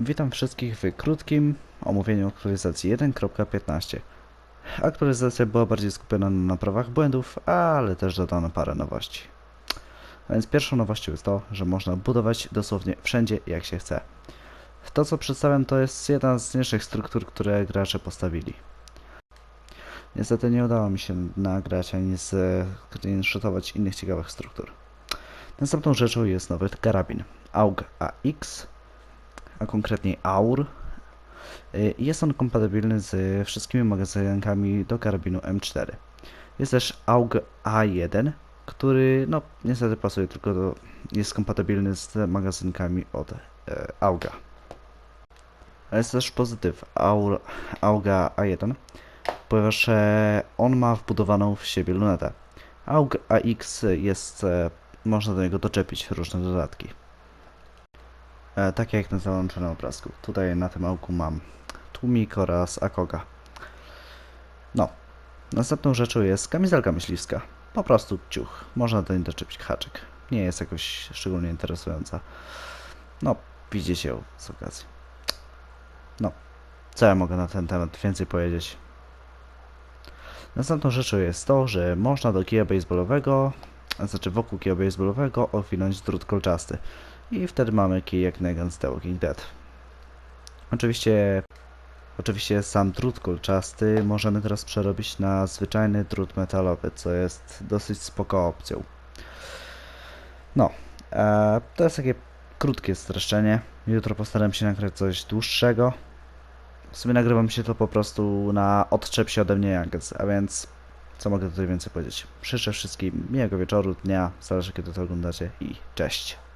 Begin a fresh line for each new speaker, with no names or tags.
Witam wszystkich w krótkim omówieniu aktualizacji 1.15. Aktualizacja była bardziej skupiona na naprawach błędów, ale też dodano parę nowości. A więc pierwszą nowością jest to, że można budować dosłownie wszędzie jak się chce. To co przedstawiam to jest jedna z mniejszych struktur, które gracze postawili. Niestety nie udało mi się nagrać ani screenshotować innych ciekawych struktur. Następną rzeczą jest nowy karabin AUG AX, a konkretniej AUR. Y, Jest on kompatybilny z wszystkimi magazynkami do karabinu M4. Jest też AUG A1, który no niestety pasuje tylko do, jest kompatybilny z magazynkami od e, AUGA. Jest też pozytyw AUR, AUGA A1, ponieważ e, on ma wbudowaną w siebie lunetę. AUG AX jest, e, można do niego doczepić różne dodatki. E, tak jak na załączonym obrazku. Tutaj na tym auku mam tłumik oraz akoga. No. Następną rzeczą jest kamizelka myśliwska. Po prostu ciuch. Można do niej doczepić haczyk. Nie jest jakoś szczególnie interesująca. No, widzicie ją z okazji. No. Co ja mogę na ten temat więcej powiedzieć? Następną rzeczą jest to, że można do kija baseballowego, znaczy wokół kija baseballowego owinąć drut kolczasty. I wtedy mamy kij jak Negan z The Walking Dead. Oczywiście, oczywiście sam drut kolczasty możemy teraz przerobić na zwyczajny drut metalowy, co jest dosyć spoko opcją. No, e, to jest takie krótkie streszczenie. Jutro postaram się nagrać coś dłuższego. W sumie nagrywam się to po prostu na odczep się ode mnie Jankes, a więc co mogę tutaj więcej powiedzieć? Życzę wszystkim miłego wieczoru, dnia, zależy kiedy to oglądacie i cześć.